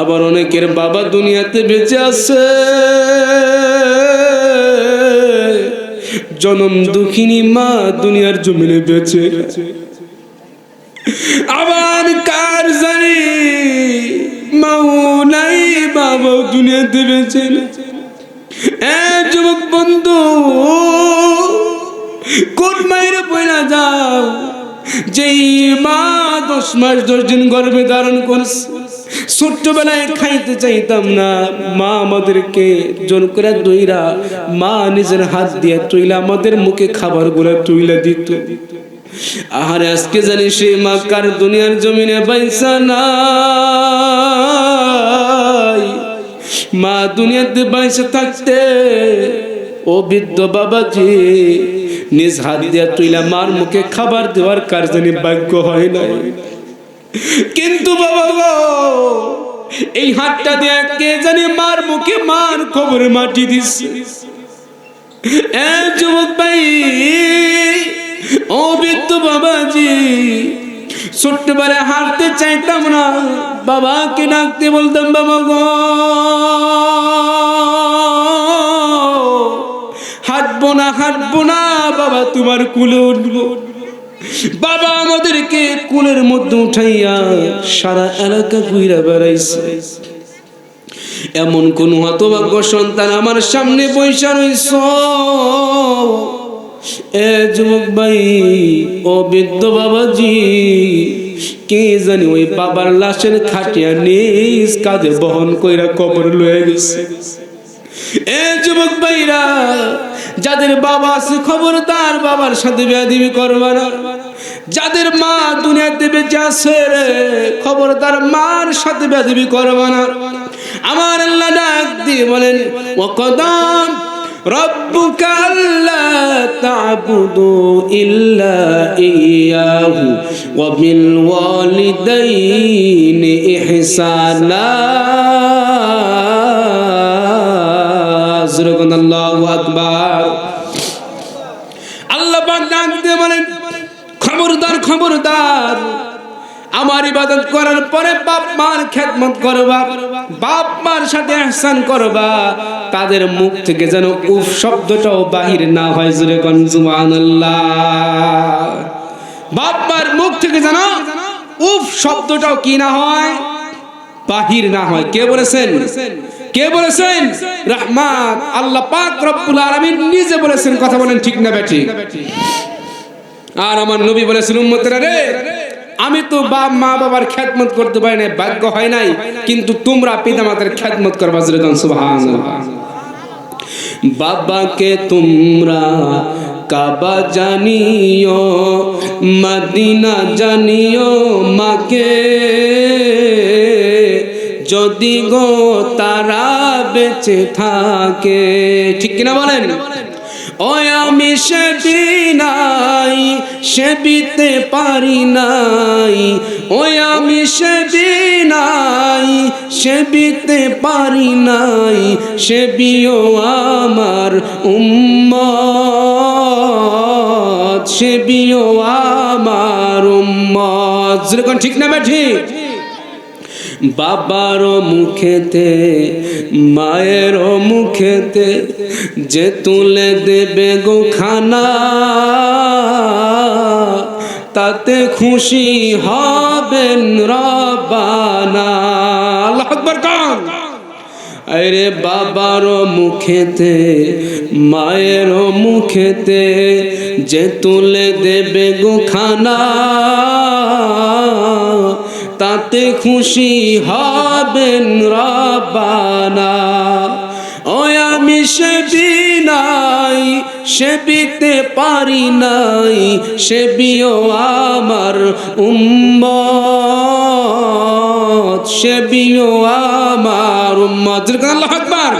আবার অনেকের বাবা দুনিয়াতে বেঁচে আছে। জনম দুঃখিনী মা দুনিয়ার জমিনে বেঁচে। আবার কার জানি মাও নাই, বাবাও দুনিয়াতে বেঁচে। যুবক বন্ধু, কোন মায়ের বইলা যাও? যেই মা দশ মাস দশ দিন গর্ভে ধারণ করছে। ছোট্টবেলায় খাইতে চাইতাম না। মা আমাদেরকে জোর করে মা নিজের হাত দিয়ে তুইলা আমাদের মুখে দিত। আজকে জানি সেই মা কার দুনিয়ার জমিনে পয়সা নাই। মা দুনিয়াতে বাইসে থাকতে ও বৃদ্ধ বাবাজি নিজ হাত দিয়া তুইলা মার মুখে খাবার দেওয়ার কার জানি ভাগ্য হয় নাই। কিন্তু বাবা গো, এই হাতটা দিয়ে কে জানি মার মুখে মার খবরে মাটি দিচ্ছে এ যুবক ভাই ও বৃদ্ধ বাবাজি, ছোট্টবেলায় হাঁটতে চাইতাম না, বাবাকে ডাকতে বলতাম, বাবা গো, হাঁটবো না হাঁটবো না, বাবা তোমার কুলে উঠবো। বাবা আমাদেরকে কুলের মধ্যে উঠাইয়া সারা এলাকা ঘুরে বেড়াইছে। এমন কোন হতভাগ্য সন্তান আমার সামনে বৈশা রইছ। এ যুবক ভাই, ও বৃদ্ধ বাবাজি, কে জানি ওই বাবার লাশের খাটিয়া নিজ কাঁধে বহন কইরা কবর লয়ে গেছে। এ যুবক ভাইরা যাদের বাবা আছে খবর তার বাবার সাথে বেয়াদিবি করবে না যাদের মা দুনিয়াতে বেঁচে আছে রে খবর তার মার সাথে বেয়াদিবি করবে না আমার আল্লাহ ডাক দিয়ে বলেন ও কদম ربك ألا تعبدوا إلا إياه وبالوالدين إحسانا সুরকুন আল্লাহু খবরদার। আমার ইবাদত করার পরে বাপ মার খেদমত করবা, বাপ মার সাথে এহসান করবা, তাদের মুখ থেকে যেন উফ শব্দটাও বাহির না হয় জুরে কোন, সুবহানাল্লাহ। বাপ মার মুখ থেকে যেন উফ শব্দটাও কি না হয়? বাহির না হয়। কে বলেছেন? কে বলেছেন? রহমান। আল্লাহ পাক রব্বুল আলামিন নিজে বলেছেন, কথা বলেন ঠিক না বেঠি আর আমার নবী বলেছেন উম্মতেরা রে, আমি তো বাপ, মা, বাবার খ্যাতমত করতে পারি না ভাগ্য হয় নাই, কিন্তু তোমরা পিতামাতার খ্যাতমত করবা যেরকম সুবহানাল্লাহ। বাবাকে তোমরা কাবা জানিও, মদিনা জানিও মাকে, যদি গো তারা বেঁচে থাকে। ঠিক কিনা বলেন? ও আমি সে নাই সেবিতে পারি নাই। ও আমি সে নাই সেবিতে পারি নাই সেবিও আমার উম্মত সেবিও আমার উম্মত। যেরকম ঠিক না ঠিক বাবার মুখেতে, মায়ের মুখেতে যে তুলে দেবে গো খানা, তাতে খুশি হবেন রবানা। কান। আরে বাবার মুখেতে, মায়ের মুখেতে যে তুলে দেবে গো খানা তাতে খুশি হবেন রবানা ও আমি সে নাই সেবিতে পারি নাই সেবিও আমার উম্মত সেবিও আমার উম্মত। আকবার।